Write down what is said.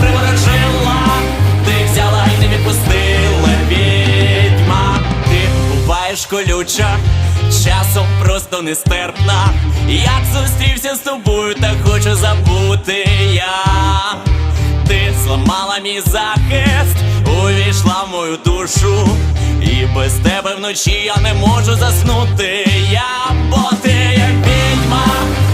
приворожила, ти взяла і не відпустила відьма, ти буваєш колюча, часом просто нестерпна. Як зустрівся з тобою, так хочу забути я. Ти зламала мій захист, увійшла в мою душу, і без тебе вночі я не можу заснути.